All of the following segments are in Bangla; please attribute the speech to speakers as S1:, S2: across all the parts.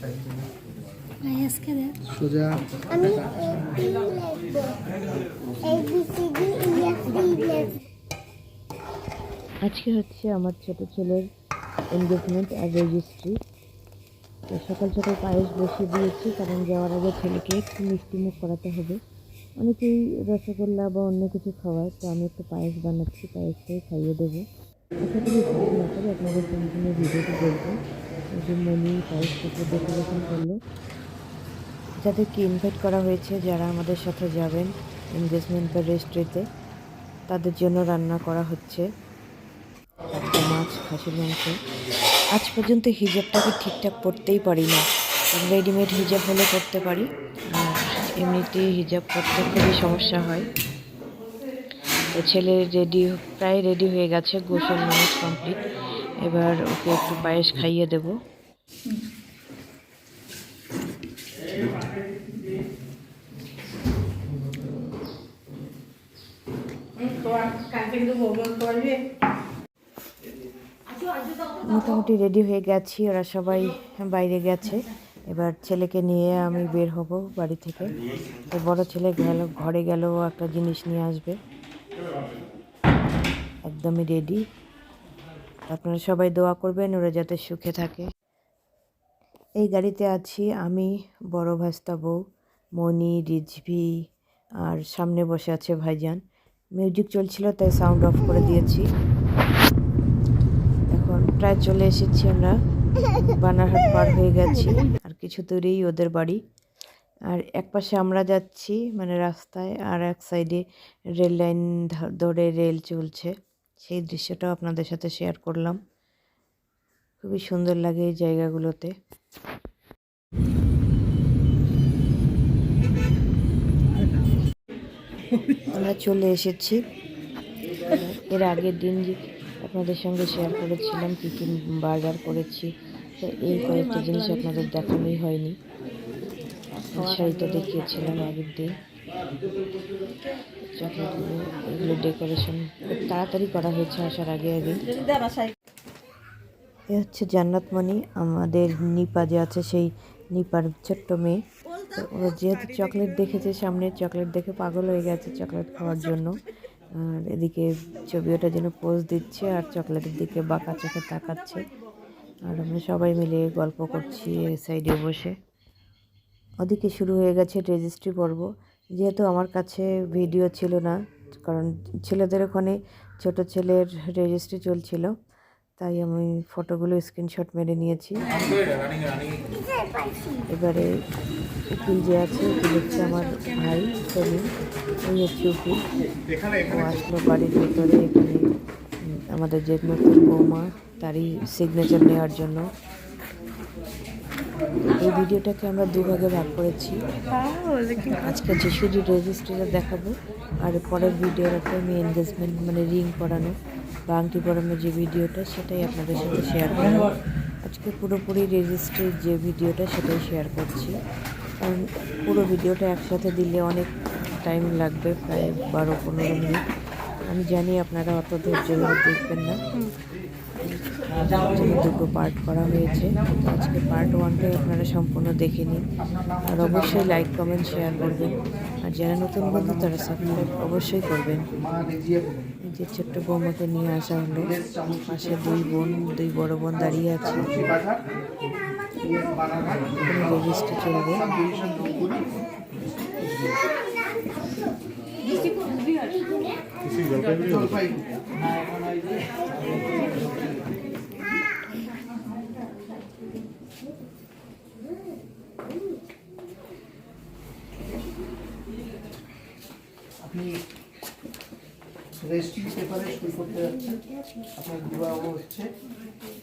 S1: আজকে
S2: সোজা।
S3: আমি এ লিখব A B C D E F D লিখব
S4: আজকে হচ্ছে আমার ছোট ছেলের এনগেজমেন্ট আর রেজিস্ট্রি তো সকাল সকাল পায়েস বসিয়ে দিয়েছি কারণ যাওয়ার আগে ছেলেকে একটু মিষ্টি মুখ করাতে হবে। অনেকেই রসগোল্লা বা অন্য কিছু খাওয়ায় তো আমি একটু পায়েস বানাচ্ছি পায়েসটাই খাইয়ে দেবো। আশা করি ভালো না করে আপনাদের সম্পূর্ণ ভিডিওটি দেখবেন এই যে মনি পায়েস ডেকোরেশন করল। যাদেরকে ইনভাইট করা হয়েছে, যারা আমাদের সাথে যাবেন এনগেজমেন্ট বা রেজিস্ট্রিতে তাদের জন্য রান্না করা হচ্ছে। মাছ, খাসির মাংস। আজ পর্যন্ত হিজাবটাকে ঠিকঠাক পরতেই পারি না রেডিমেড হিজাব হলে করতে পারি, আর এমনিতে হিজাব পরতে খুবই সমস্যা হয়। তো ছেলে রেডি প্রায় রেডি হয়ে গেছে গোসল নামাজ কমপ্লিট এবার ওকে একটু পায়েস খাইয়ে দেবো। মোটামুটি রেডি হয়ে গেছি, ওরা সবাই বাইরে গেছে। এবার ছেলেকে নিয়ে আমি বের হব বাড়ি থেকে। তো বড় ছেলে গেল, ঘরে গেল ও একটা জিনিস নিয়ে আসবে। একদমই রেডি আপনারা সবাই দোয়া করবেন, ওরা যাতে সুখে থাকে। এই গাড়িতে আছি আমি, বড় ভাস্তা বউ, মনি, রিজভি, আর সামনে বসে আছে ভাইজান। মিউজিক চলছিল, তাই সাউন্ড অফ করে দিয়েছি। এখন প্রায় চলে এসেছি আমরা। বানারহাট পার হয়ে গেছি, আর কিছু দূরেই ওদের বাড়ি। আর এক পাশে আমরা যাচ্ছি মানে রাস্তায়, আর এক সাইডে রেল লাইন ধরে রেল চলছে। সেই দৃশ্যটাও আপনাদের সাথে শেয়ার করলাম। খুবই সুন্দর লাগে এই জায়গাগুলোতে। আমরা চলে এসেছি। এর আগের দিন যে আপনাদের সঙ্গে শেয়ার করেছিলাম, কী কী বাজার করেছি। তো এই কয়েকটা জিনিস আপনাদের দেখানোই হয়নি। শাড়িটা দেখিয়েছিলাম আগের দিন। এগুলো ডেকোরেশন খুব তাড়াতাড়ি করা হয়েছে আসার আগে আগে। এ হচ্ছে জান্নাতমণি, আমাদের নিপা যে আছে সেই নিপার ছোট্ট মেয়ে। তো ও যেহেতু চকলেট দেখেছে সামনে চকলেট দেখে পাগল হয়ে গেছে চকলেট খাওয়ার জন্য। আর এদিকে ছবি ওটা যেন পোজ দিচ্ছে আর চকলেটের দিকে বাঁকা চোখে তাকাচ্ছে। আর আমরা সবাই মিলে গল্প করছি সাইডে বসে। ওদিকে শুরু হয়ে গেছে রেজিস্ট্রি পর্ব। যেহেতু আমার কাছে ভিডিও ছিল না, কারণ ছেলেদের ওখানে ছোট ছেলের রেজিস্ট্রি চলছিল, তাই আমি ফটোগুলো স্ক্রিনশট মেরে নিয়েছি। এবারে উকিল যে আছে, উকিল হচ্ছে আমার ভাই সেলিম ওই হচ্ছে উকিল। ও আসলো বাড়ির ভেতরে, এখানে আমাদের যে নতুন বৌমা, তারই সিগনেচার নেওয়ার জন্য। এই ভিডিওটাকে আমরা দুভাগে ভাগ করেছি। আজকে যে শুধু রেজিস্ট্রিটা দেখাবো আর পরের ভিডিওর একটা আমি এনগেজমেন্ট মানে রিং পরানো বা আংটি পরানোর যে ভিডিওটা সেটাই আপনাদের সাথে শেয়ার করব। আজকে পুরোপুরি রেজিস্ট্রির যে ভিডিওটা সেটাই শেয়ার করছি। কারণ পুরো ভিডিওটা একসাথে দিলে অনেক টাইম লাগবে প্রায় বারো পনেরো মিনিট। আমি জানি আপনারা অত ধৈর্য ধরে দেখবেন না। দুটো পার্ট করা হয়েছে। আজকে পার্ট ওয়ানটাই আপনারা সম্পূর্ণ দেখে নিন। আর অবশ্যই লাইক কমেন্ট শেয়ার করবেন। আর যারা নতুন বন্ধু, তারা সাবস্ক্রাইব অবশ্যই করবেন। যে ছোট্ট বৌমাকে নিয়ে আসা হলো। পাশে দুই বোন, দুই বড় বোন দাঁড়িয়ে আছে। রেজিস্ট্রি চলবে।
S2: জলপাইগুড়ি রেজিস্ট্রি পেপারে সই করতে যাচ্ছেন আপনার বিবাহ হচ্ছে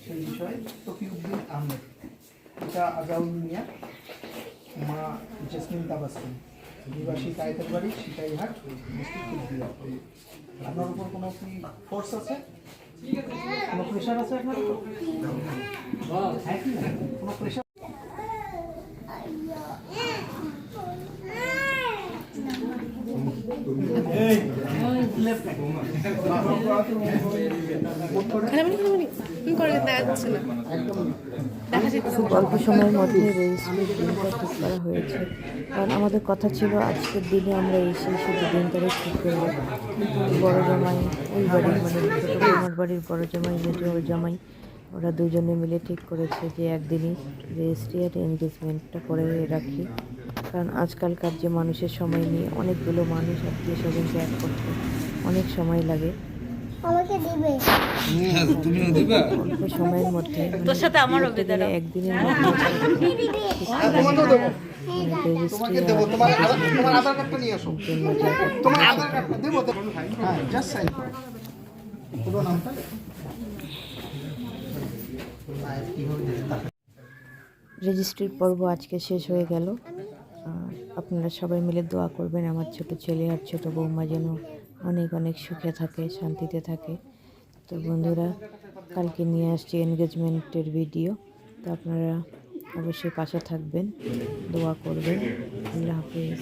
S2: সেই বিষয়ে তকিউদ্দিন আহমেদ এটা আজাউল মিয়া মা জেসমিন তাবাসিম নিবাসী কায়েতের বাড়ি কুচবিহার আপনার উপর কোনো কি ফোর্স আছে কোনো প্রেশার আছে আপনার উপর হ্যাঁ কি? কোনো প্রেশার
S1: খানামানি খানামানি করে দেখা যাচ্ছে না দেখা
S4: খুব অল্প সময়ের মধ্যে দিনটা ঠিক করা হয়েছে। কারণ আমাদের কথা ছিল, আজকের দিনে আমরা এসে শুধু দিন তারিখ ঠিক করব। বড় জামাই ওই বাড়ির মানে আমার বাড়ির বড় জামাই মেজো জামাই, ওরা দুজনে মিলে ঠিক করেছে যে একদিনই রেজিস্ট্রি আর এনগেজমেন্টটা করে রাখি। কারণ আজকালকার যে মানুষের সময় নিয়ে অনেকগুলো মানুষ আত্মীয় স্বজনকে এক করতে অনেক সময় লাগে। অল্প সময়ের মধ্যে তোর সাথে আমারও একদিনের মধ্যে
S2: হ্যাঁ? হ্যাঁ
S4: রেজিস্ট্রির পর্ব আজকে শেষ হয়ে গেল। আপনারা সবাই মিলে দোয়া করবেন আমার ছোট ছেলে আর ছোট বৌমা যেন অনেক অনেক সুখে থাকে, শান্তিতে থাকে। তো বন্ধুরা, কালকে নিয়ে আসছি এনগেজমেন্টের ভিডিও তো আপনারা অবশ্যই পাশে থাকবেন, দোয়া করবেন। আল্লাহ হাফিজ।